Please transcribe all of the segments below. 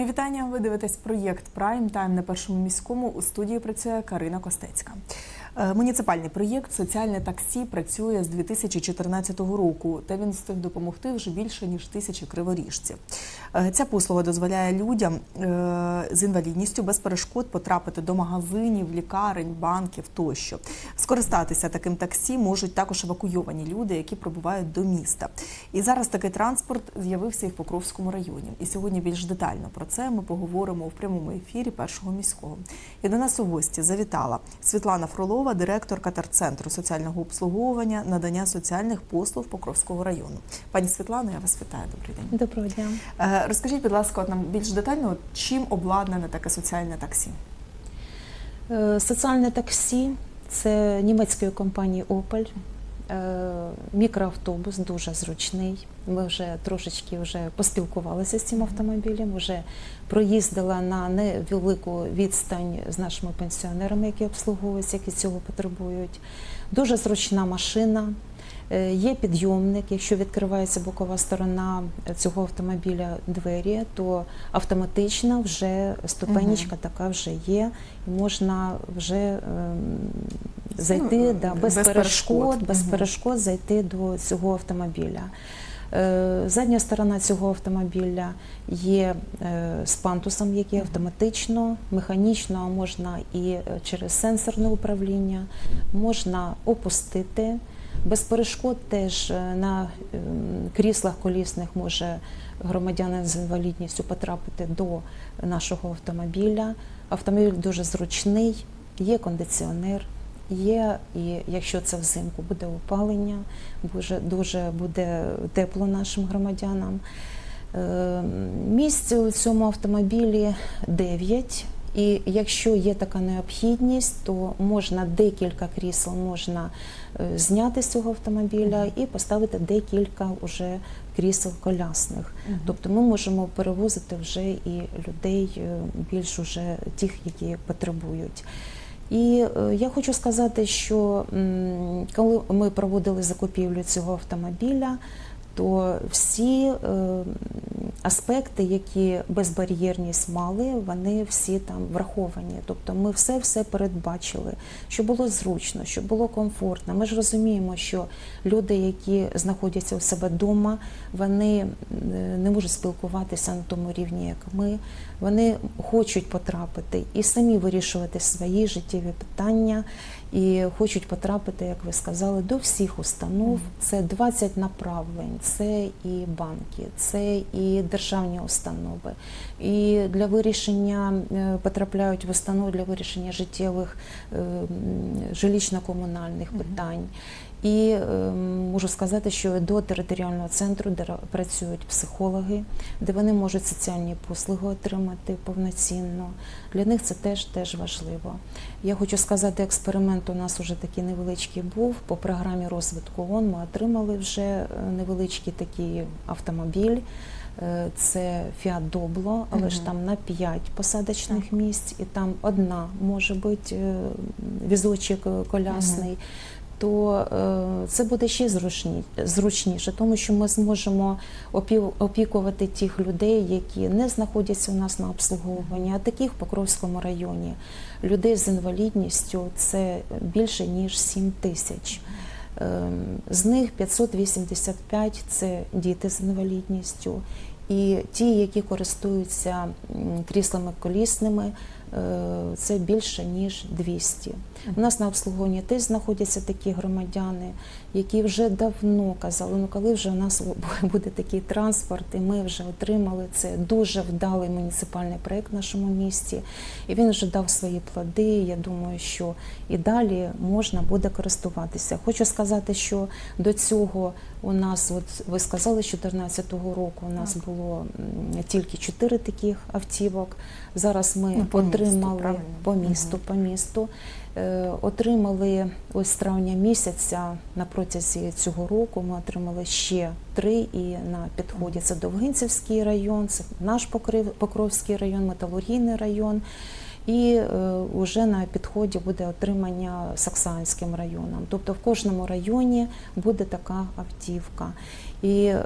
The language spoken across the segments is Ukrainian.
Мої вітання. Ви дивитесь проєкт Прайм Тайм на першому міському. У студії працює Карина Костецька. Е, Муніципальний проєкт Соціальне таксі працює з 2014 року, та він встиг допомогти вже більше ніж тисячі криворіжців. Е, Ця послуга дозволяє людям е, з інвалідністю без перешкод потрапити до магазинів, лікарень, банків тощо. Скористатися таким таксі можуть також евакуйовані люди, які прибувають до міста. І зараз такий транспорт з'явився і в Покровському районі. І сьогодні більш детально про це ми поговоримо в прямому ефірі першого міського. І до нас у гості завітала Світлана Фролова, директорка терцентру соціального обслуговування, надання соціальних послуг Покровського району. Пані Світлано, я вас вітаю. Добрий день. Доброго дня. Е, Розкажіть, будь ласка, от нам більш детально, чим обладнане таке соціальне таксі? Е, Соціальне таксі це німецької компанії Opel. Е, Мікроавтобус дуже зручний. Ми вже трошечки вже поспілкувалися з цим автомобілем, вже проїздила на невелику відстань з нашими пенсіонерами, які обслуговуються, які цього потребують. Дуже зручна машина. Е, Є підйомник, якщо відкривається бокова сторона цього автомобіля двері, то автоматично вже ступенечка така вже є, і можна вже ем, зайти да, без, без перешкод, перешкод. без Мгм. перешкод зайти до цього автомобіля. Е, Задня сторона цього автомобіля є е, з пантусом, який автоматично, механічно, а можна і е, через сенсорне управління, можна опустити. Без перешкод теж е, на ем, кріслах колісних може громадянин з інвалідністю потрапити до нашого автомобіля. Автомобіль дуже зручний, є кондиціонер, є, і якщо це взимку буде опалення, дуже, дуже буде тепло нашим громадянам. Е, Місць у цьому автомобілі 9. І якщо є така необхідність, то можна декілька крісел можна е, зняти з цього автомобіля і поставити декілька уже крісел колясних. Тобто ми можемо перевозити вже і людей е, більш уже тих, які потребують. І е, я хочу сказати, що коли ми проводили закупівлю цього автомобіля, то всі аспекти, які безбар'єрність мали, вони всі там враховані. Тобто ми все все передбачили, щоб було зручно, щоб було комфортно. Ми ж розуміємо, що люди, які знаходяться у себе вдома, вони не можуть спілкуватися на тому рівні, як ми. Вони хочуть потрапити і самі вирішувати свої життєві питання, і хочуть потрапити, як ви сказали, до всіх установ. Це 20 направлень, це і банки, це і державні установи. І для вирішення е, потрапляють в установи для вирішення життєвих жилищно-комунальних питань. І е, можу сказати, що до територіального центру, де працюють психологи, де вони можуть соціальні послуги отримати повноцінно. Для них це теж теж важливо. Я хочу сказати, експеримент у нас вже такий невеличкий був. По програмі розвитку ООН ми отримали вже е, невеличкий такий автомобіль. Е, Це Fiat Doblo, але ж там на 5 посадочних місць, і там одна може бути е, візочок колясний. То е, це буде ще зручні, зручніше, тому що ми зможемо опікувати тих людей, які не знаходяться у нас на обслуговуванні, а таких в Покровському районі. Людей з інвалідністю це більше ніж 7 тисяч. Ем, З них 585 – це діти з інвалідністю. І ті, які користуються кріслами колісними, це більше ніж 200. У нас на обслуговуванні теж знаходяться такі громадяни, які вже давно казали, ну коли вже у нас буде такий транспорт, і ми вже отримали це дуже вдалий муніципальний проект в нашому місті, і він вже дав свої плоди. Я думаю, що і далі можна буде користуватися. Хочу сказати, що до цього у нас, от ви сказали, з 2014 року у нас було тільки чотири таких автівок. Зараз ми Ну, місту, отримали правильно? по місту, по місту. Е, Отримали ось з травня місяця на протязі цього року. Ми отримали ще три і на підході це Довгинцівський район, це наш Покровський район, Металургійний район. І е, вже на підході буде отримання Саксанським районом. Тобто в кожному районі буде така автівка. І е,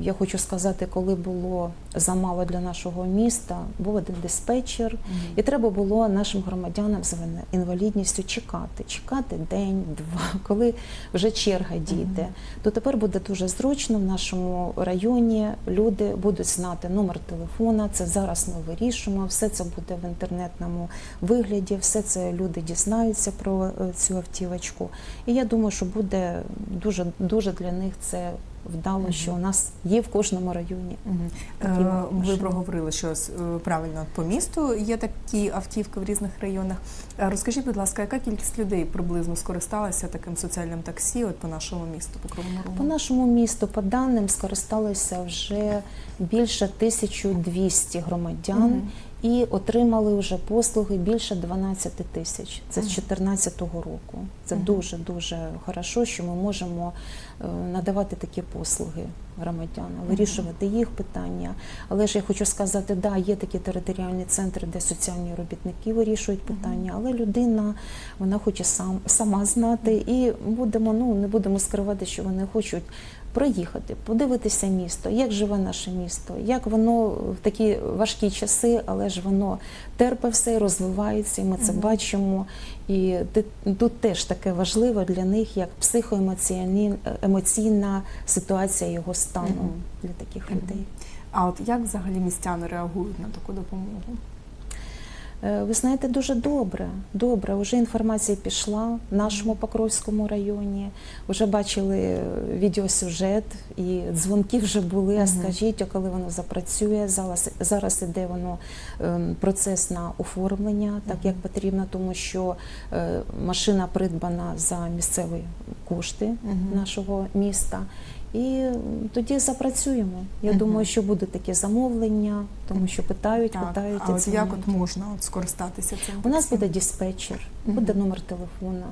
я хочу сказати, коли було замало для нашого міста, був один диспетчер, і треба було нашим громадянам з інвалідністю чекати, чекати день, два, коли вже черга дійде. То тепер буде дуже зручно в нашому районі. Люди будуть знати номер телефона. Це зараз ми вирішуємо. Все це буде в інтернетному вигляді. Все це люди дізнаються про е, цю автівочку. І я думаю, що буде дуже дуже для них це вдало, що у нас є в кожному районі. Такі Е, Ви машини. проговорили, що е, правильно по місту є такі автівки в різних районах. Е, Розкажіть, будь ласка, яка кількість людей приблизно скористалася таким соціальним таксі от по нашому місту, по Кривому Рогу? По нашому місту, по даним, скористалися вже більше 1200 громадян. Мгм. І отримали вже послуги більше 12 тисяч. Це з Мгм. 2014 року. Це дуже дуже хорошо, що ми можемо надавати такі послуги громадянам, вирішувати їх питання. Але ж я хочу сказати, да, є такі територіальні центри, де соціальні робітники вирішують питання, але людина вона хоче сам сама знати, і будемо ну не будемо скривати, що вони хочуть проїхати, подивитися місто, як живе наше місто, як воно в такі важкі часи, але ж воно терпе все, розвивається, і ми це Мгм. бачимо. І тут теж таке важливе для них, як психоемоційна емоційна ситуація його стану Мгм. для таких людей. А от як взагалі містяни реагують на таку допомогу? Е, Ви знаєте, дуже добре. Добре, вже інформація пішла в нашому Покровському районі. Вже бачили е, відеосюжет і дзвонки вже були. А скажіть, а коли воно запрацює? Зараз зараз іде воно ем, процес на оформлення, так як потрібно, тому що е, машина придбана за місцеві кошти нашого міста. І тоді запрацюємо. Я Мгм. думаю, що буде такі замовлення, тому що питають, Так, питають. а от як от можна от скористатися цим? у нас буде диспетчер, буде номер телефона,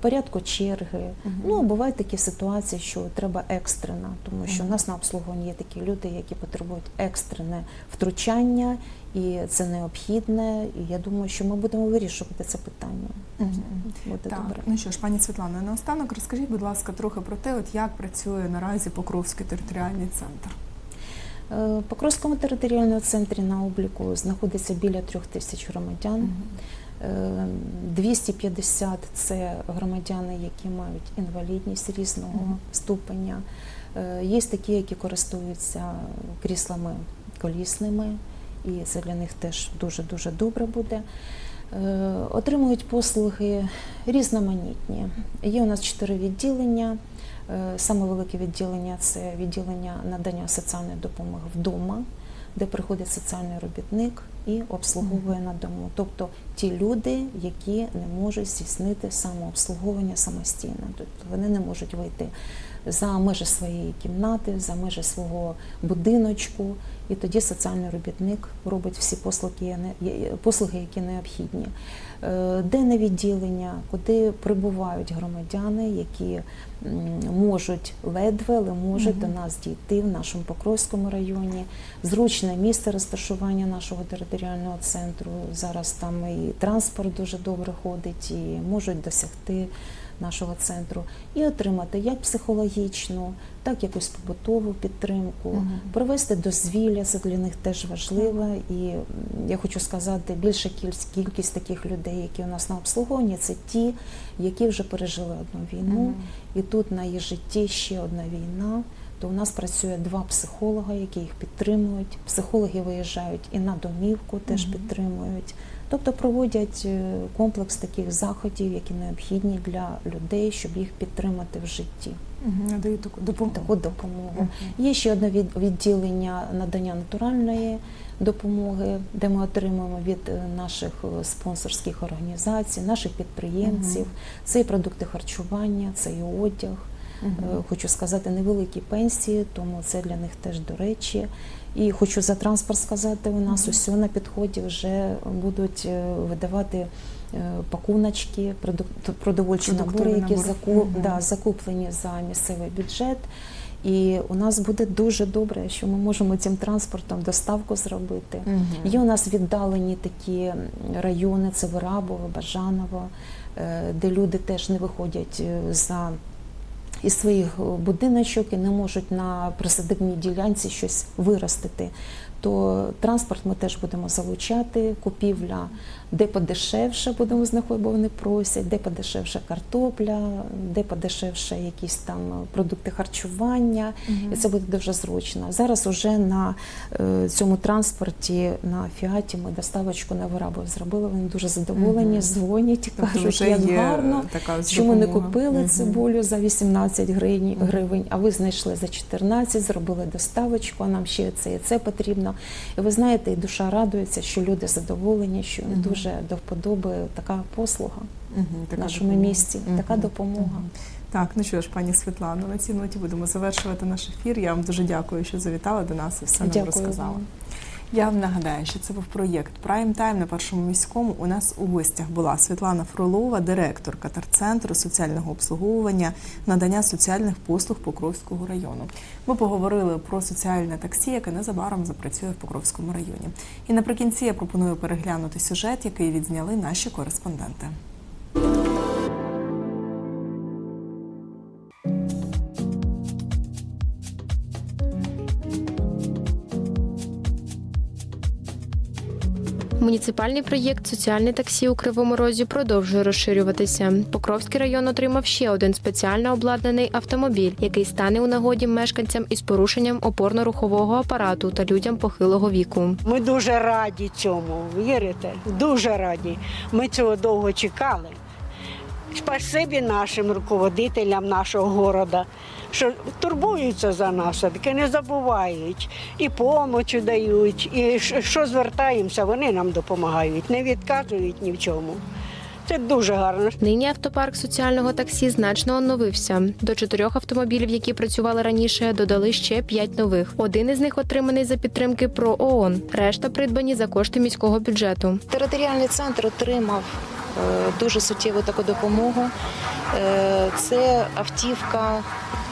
порядку черги. Ну, бувають такі ситуації, що треба екстрена, тому що Мгм. у нас на обслуговуванні є такі люди, які потребують екстрене втручання, і це необхідне. І я думаю, що ми будемо вирішувати це питання. Буде Так, добре. ну що ж, пані Світлано, наостанок розкажіть, будь ласка, трохи про те, от як працює наразі Покровський територіальний центр. Е, Покровському територіальному центрі на обліку знаходиться біля трьох тисяч громадян. Мгм. Е, 250 – це громадяни, які мають інвалідність різного ступеня. Е, Є такі, які користуються кріслами колісними, і це для них теж дуже-дуже добре буде. Е, Отримують послуги різноманітні. Є у нас чотири відділення. Е, Саме велике відділення це відділення надання соціальної допомоги вдома, де приходить соціальний робітник і обслуговує на дому. Тобто ті люди, які не можуть здійснити самообслуговування самостійно, тобто вони не можуть вийти за межі своєї кімнати, за межі свого будиночку, і тоді соціальний робітник робить всі послуги, послуги які необхідні. Е, Денне відділення, куди прибувають громадяни, які можуть ледве, але можуть Мгм. до нас дійти в нашому Покровському районі. Зручне місце розташування нашого територіального центру. Зараз там і транспорт дуже добре ходить, і можуть досягти нашого центру і отримати як психологічну, так якусь побутову підтримку. Мгм. Провести дозвілля, це для них теж важливо. І я хочу сказати, більша кількість, таких людей, які у нас на обслуговуванні, це ті, які вже пережили одну війну. Мгм. І тут на їх житті ще одна війна. То у нас працює два психолога, які їх підтримують. Психологи виїжджають і на домівку теж Мгм. підтримують. Тобто проводять е, комплекс таких заходів, які необхідні для людей, щоб їх підтримати в житті. Надають таку допомогу. Таку допомогу. Є ще одне від- відділення надання натуральної допомоги, де ми отримуємо від е, наших е, спонсорських організацій, наших підприємців. Мгм. Це і продукти харчування, це і одяг. Е, Хочу сказати, невеликі пенсії, тому це для них теж до речі. І хочу за транспорт сказати, у нас Мгм. усе на підході вже будуть е, видавати е, пакуночки, продовольчі набори, які заку- Мгм. да, закуплені за місцевий бюджет. І у нас буде дуже добре, що ми можемо цим транспортом доставку зробити. Мгм. Є у нас віддалені такі райони, це Вирабово, Бажаново, де люди теж не виходять за із своїх е, будиночок і не можуть на присадибній ділянці щось виростити. То транспорт ми теж будемо залучати, купівля, де подешевше будемо знаходити, бо вони просять, де подешевше картопля, де подешевше якісь там продукти харчування, і це буде дуже зручно. Зараз уже на е, цьому транспорті на Фіаті ми доставочку на виробів зробили. Вони дуже задоволені, Мгм. дзвонять, Тобто кажуть, як гарно. така Що ми не купили Мгм. цибулю за 18 гривень, гривень, а ви знайшли за 14, зробили доставочку, а нам ще це і це потрібно. І ви знаєте, і душа радується, що люди задоволені, що їм Мгм. дуже до вподоби така послуга Мгм, в нашому допомога. місті, угу. така допомога. Так, ну що ж, пані Світлано, на цій ноті будемо завершувати наш ефір. Я вам дуже дякую, що завітали до нас і все нам розказала. розказали. Я вам нагадаю, що це був проєкт Прайм Тайм на першому міському. У нас у гостях була Світлана Фролова, директорка терцентру соціального обслуговування, надання соціальних послуг Покровського району. Ми поговорили про соціальне таксі, яке незабаром запрацює в Покровському районі. І наприкінці я пропоную переглянути сюжет, який відзняли наші кореспонденти. Муніципальний проєкт Соціальне таксі у Кривому Розі продовжує розширюватися. Покровський район отримав ще один спеціально обладнаний автомобіль, який стане у нагоді мешканцям із порушенням опорно-рухового апарату та людям похилого віку. Ми дуже раді цьому, вірите? Дуже раді. Ми цього довго чекали. Спасибі нашим руководителям нашого города, що турбуються за нас, таки не забувають, і помочі дають, і що звертаємося, вони нам допомагають, не відказують ні в чому. Це дуже гарно. Нині автопарк соціального таксі значно оновився. До чотирьох автомобілів, які працювали раніше, додали ще п'ять нових. Один із них отриманий за підтримки про ООН. Решта придбані за кошти міського бюджету. Територіальний центр отримав дуже суттєву таку допомогу. Е, Це автівка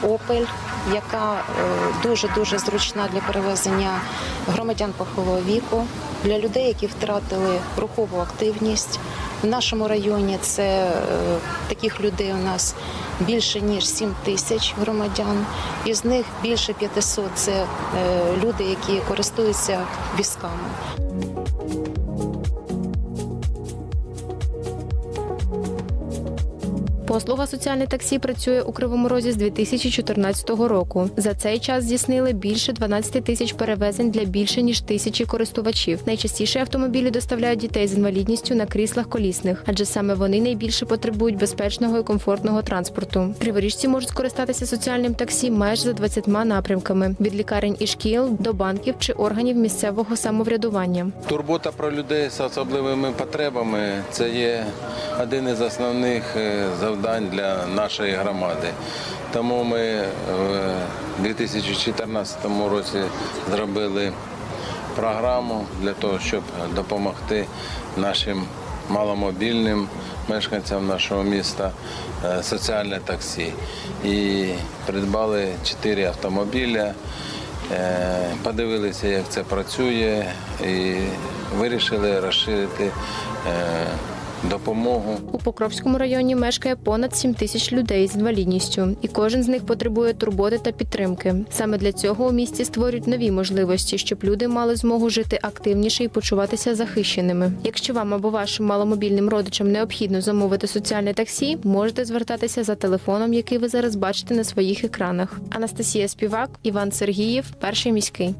Опель, яка дуже дуже зручна для перевезення громадян похилого віку, для людей, які втратили рухову активність. В нашому районі це е, таких людей у нас більше ніж 7 тисяч громадян. Із них більше 500 – це е, люди, які користуються візками. Послуга соціальне таксі працює у Кривому Розі з 2014 року. За цей час здійснили більше 12 тисяч перевезень для більше ніж тисячі користувачів. Найчастіше автомобілі доставляють дітей з інвалідністю на кріслах колісних, адже саме вони найбільше потребують безпечного і комфортного транспорту. Криворіжці можуть скористатися соціальним таксі майже за 20 напрямками від лікарень і шкіл до банків чи органів місцевого самоврядування. Турбота про людей з особливими потребами це є один із основних е, завдань для нашої громади. Тому ми е, в 2014 році зробили програму для того, щоб допомогти нашим маломобільним мешканцям нашого міста е, соціальне таксі. І придбали чотири автомобіля. Е, Подивилися, як це працює, і вирішили розширити допомогу. У Покровському районі мешкає понад 7 тисяч людей з інвалідністю, і кожен з них потребує турботи та підтримки. Саме для цього у місті створюють нові можливості, щоб люди мали змогу жити активніше і почуватися захищеними. Якщо вам або вашим маломобільним родичам необхідно замовити соціальне таксі, можете звертатися за телефоном, який ви зараз бачите на своїх екранах. Анастасія Співак, Іван Сергієв, перший міський.